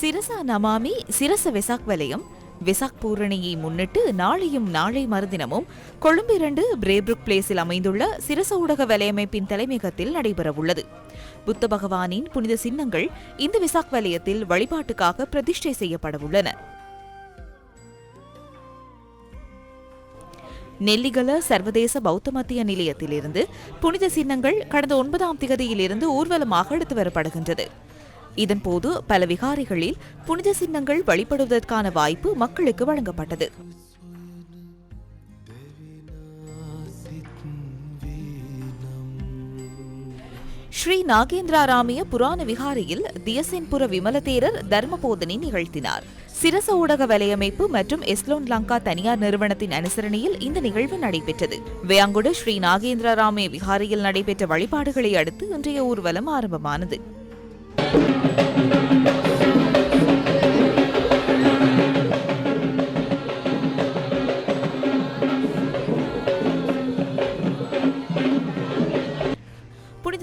சிரசா நமாமி சிரச வெசாக் வலயம் வெசாக் பூரணியை முன்னிட்டு நாளையும் நாளை மறுதினமும் கொழும்பு இரண்டு பிரேப்ருக் பிளேஸில் அமைந்துள்ள சிரச ஊடக வலையமைப்பின் தலைமையகத்தில் நடைபெறவுள்ளது. புத்த பகவானின் புனித சின்னங்கள் இந்த விசாக் வலயத்தில் வழிபாட்டுக்காக பிரதிஷ்டை செய்யப்படவுள்ளன. நெல்லிகல சர்வதேச பௌத்த மத்திய நிலையத்திலிருந்து புனித சின்னங்கள் கடந்த ஒன்பதாம் திகதியிலிருந்து ஊர்வலமாக எடுத்து வரப்படுகின்றது. இதன்போது பல விகாரிகளில் புனித சின்னங்கள் வழிபடுவதற்கான வாய்ப்பு மக்களுக்கு வழங்கப்பட்டது. ஸ்ரீ நாகேந்திராராமிய புராண விகாரியில் தியசென்புர விமலதேரர் தர்மபோதனை நிகழ்த்தினார். சிரச ஊடக வலையமைப்பு மற்றும் எஸ்லோன் லங்கா தனியார் நிறுவனத்தின் அனுசரணையில் இந்த நிகழ்வு நடைபெற்றது. வேயாங்குட ஸ்ரீ நாகேந்திராராமிய விகாரியில் நடைபெற்ற வழிபாடுகளை அடுத்து இன்றைய ஊர்வலம் ஆரம்பமானது. Thank you.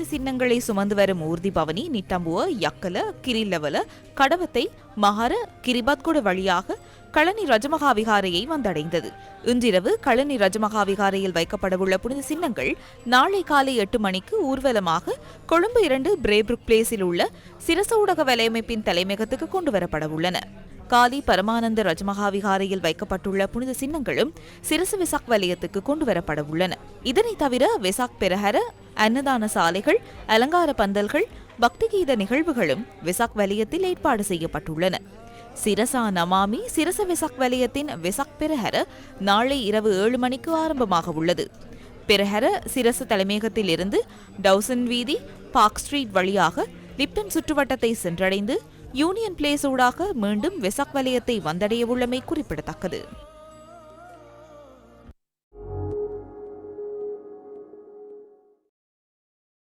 புனித சின்னங்களை சுமந்து வரும் ஊர்தி பவனி நிட்டம்புவ யக்கல கிரில்லவல கடவத்தை மகர கிரிபத்குட வழியாக களனி ரஜமகா விகாரையை வந்தடைந்தது. இன்றிரவு களனி ரஜமகா விகாரையில் வைக்கப்படவுள்ள புனித சின்னங்கள் நாளை காலை எட்டு மணிக்கு ஊர்வலமாக கொழும்பு இரண்டு பிரேப்ருக் பிளேஸில் உள்ள சிரச ஊடக வலையமைப்பின் தலைமையகத்துக்கு கொண்டு வரப்படவுள்ளன. காலி பரமானந்த ரஜமகா விகாரையில் வைக்கப்பட்டுள்ள புனித சின்னங்களும் சிரசு விசாக் வலயத்துக்கு கொண்டு வரப்பட உள்ளன. இதனை தவிர விசாக் பெருஹர அன்னதான சாலைகள் அலங்கார பந்தல்கள் பக்தி கீத நிகழ்வுகளும் விசாக் வலயத்தில் ஏற்பாடு செய்யப்பட்டுள்ளன. சிரசா நமாமி சிரச விசாக் வலயத்தின் விசாக் பெரஹர நாளை இரவு ஏழு மணிக்கு ஆரம்பமாக உள்ளது. பெரஹர சிரசு தலைமையகத்தில் இருந்து டவுசன் வீதி பார்க் ஸ்ட்ரீட் வழியாக லிப்டன் சுற்றுவட்டத்தை சென்றடைந்து யூனியன் பிளேஸ் ஊடாக மீண்டும் வெசாக் வலயத்தை வந்தடையவுள்ளமை குறிப்பிடத்தக்கது.